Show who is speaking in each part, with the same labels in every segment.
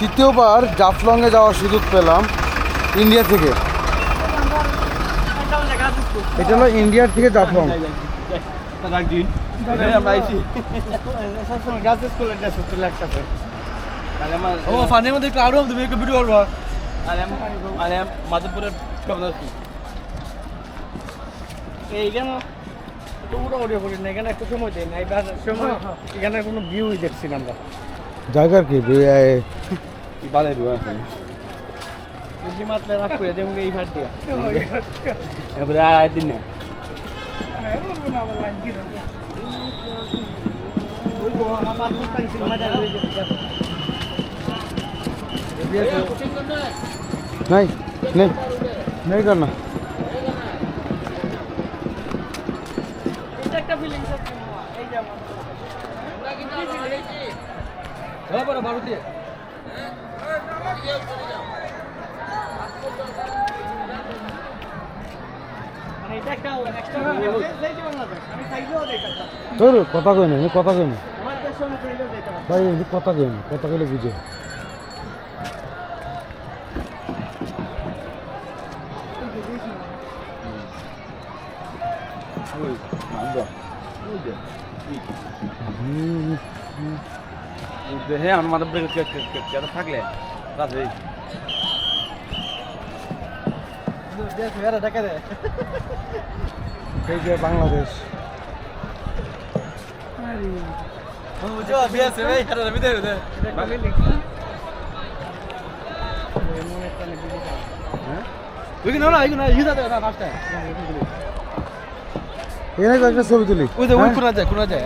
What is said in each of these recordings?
Speaker 1: তৃতীয়বার জাফলংয়ে যাওয়ার সুযোগ পেলাম ইন্ডিয়া থেকে। এটা হলো ইন্ডিয়ার থেকে জাফলং।
Speaker 2: ও ফানের মধ্যে ক্লাউড তুমি একটু ভিডিও করব। মাধবপুরের এইখানে একটু উড়াউড়ি করি না এখানে? বেশি মাত্রায় রাখ করে দেবো এই ভাট দিয়া। এবারে আর দিন না।
Speaker 1: নাই নেই নেই কর না
Speaker 2: ফিলিংস আছে এই এটা একটা এক্সট্রা বাংলাদেশ আমি চাইলেও দেখাতাম
Speaker 1: তোর কথা কই না কথা কই না ভাই কথা কই না কথা কইলে বুঝে
Speaker 2: হ্যাঁ আমার মাথা থাকলে দেয়
Speaker 1: এই যে বাংলাদেশ। কয়েকটা ছবি তুলি?
Speaker 2: ওই
Speaker 1: হ্যাঁ?
Speaker 2: কোনা যায় কোনা যায়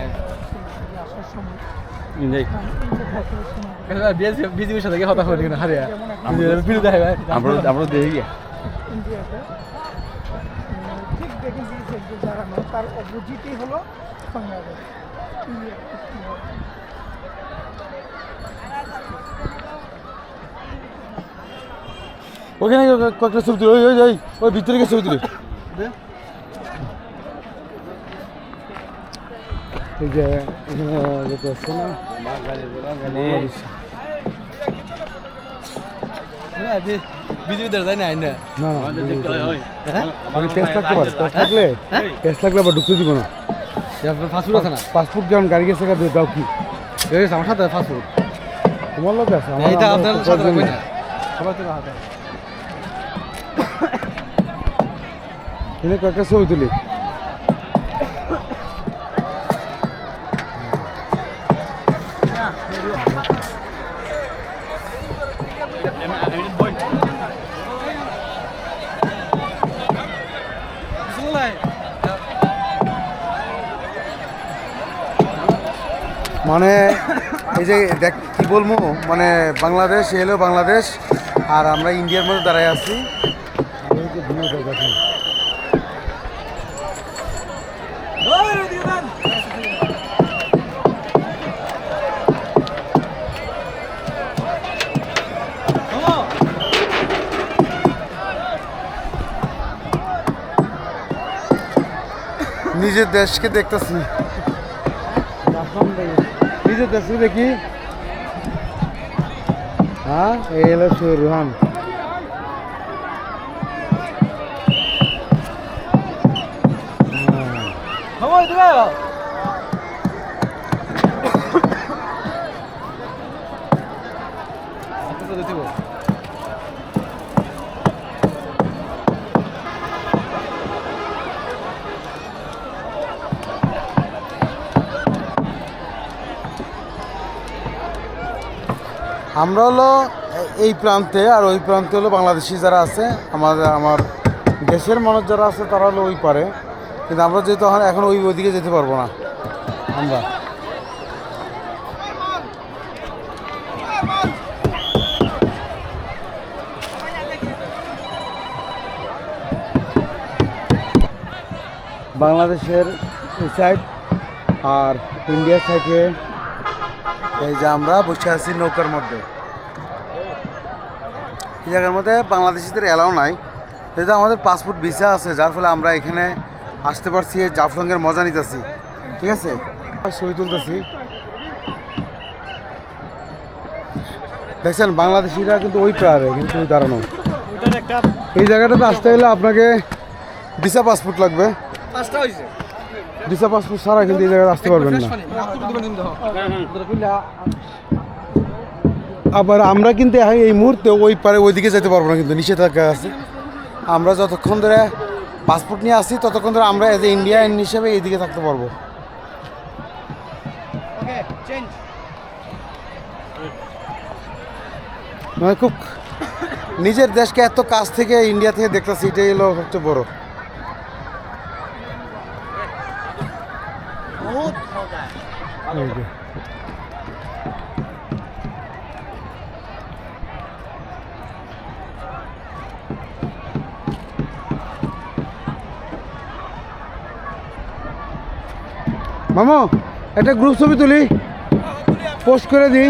Speaker 2: ইন্দাই কেন বিএস বিজি বিষয় থেকে কথা বলি না হারিয়া। বিরু আমরা আমরা দেখি গিয়া।
Speaker 3: ঠিক দেখে দিয়েছে যে যারা তার অপোজিটই হলো বাংলাদেশ
Speaker 1: ওখানে কয়েকটা ছবি তুলি ওই ওই ওই ওই ভিতরে গিয়ে ছবি তুলি। এই যে এখানে যেটা আছে না? বাংলাদেশ।
Speaker 2: বিজি না।
Speaker 1: না না মানে টেস্ট থাকতে পারে। টেস্ট থাকলে? টেস্ট থাকলে আবার ঢুকতে দিব না।
Speaker 2: ফাস্টফুড আছে না?
Speaker 1: পাসপোর্ট যেমন গাড়ি গেছে দাও কি?
Speaker 2: আমার সাথে ফাস্টফুড
Speaker 1: তোমার লোক আছে
Speaker 2: এইটা আপনার সাথে রাখবেন
Speaker 1: না।
Speaker 2: না তো হাতে
Speaker 1: এখানে কয়েকটা ছবি তুলি। মানে এই যে দেখ, কি বলব? মানে বাংলাদেশ, এলো বাংলাদেশ, আর আমরা ইন্ডিয়ার মধ্যে দাঁড়ায় আছি। নিজের দেশকে দেখতেছি। নিজের দেশকে দেখি। হ্যাঁ এই হলো রুহান।
Speaker 2: সময়
Speaker 1: আমরা হলো এই প্রান্তে আর ওই প্রান্তে হলো বাংলাদেশি যারা আছে, আমাদের, আমার দেশের মানুষ যারা আছে তারা হলো ওই পারে। কিন্তু আমরা যেহেতু এখন ওই ওইদিকে যেতে পারব না। আমরা। বাংলাদেশের সাইড আর ইন্ডিয়া সাইডে এই যে আমরা বসে আছি নৌকার মধ্যে। এই জায়গার মধ্যে বাংলাদেশিদের এলাও নাই। যেহেতু আমাদের পাসপোর্ট ভিসা আছে যার ফলে আমরা এখানে আসতে পারছি এই জাফলংয়ের মজা নিতেছি। ঠিক আছে? ছবি তুলতেছি। দেখছেন বাংলাদেশিরা কিন্তু ওই পারে কিন্তু ওই দাঁড়ানো। এই জায়গাটাতে আসতে গেলে আপনাকে ভিসা পাসপোর্ট লাগবে। পাসপোর্ট ছাড়া কিন্তু এই জায়গায় আসতে পারবেন না। আবার আমরা কিন্তু এই মুহূর্তে ওই পারে ওইদিকে যেতে পারব না কিন্তু নিষেধাজ্ঞা আছে। আমরা যতক্ষণ ধরে পাসপোর্ট নিয়ে আসি ততক্ষণ ধরে আমরা এজ এ ইন্ডিয়ান হিসেবে এইদিকে থাকতে পারব।
Speaker 2: চেঞ্জ
Speaker 1: মানে খুব নিজের দেশকে এত কাছ থেকে ইন্ডিয়া থেকে দেখতেছি এটাই হলো সবচেয়ে বড়
Speaker 2: বহুত মজা
Speaker 1: এই যে। মামা একটা গ্রুপ ছবি তুলি। পোস্ট করে দিই।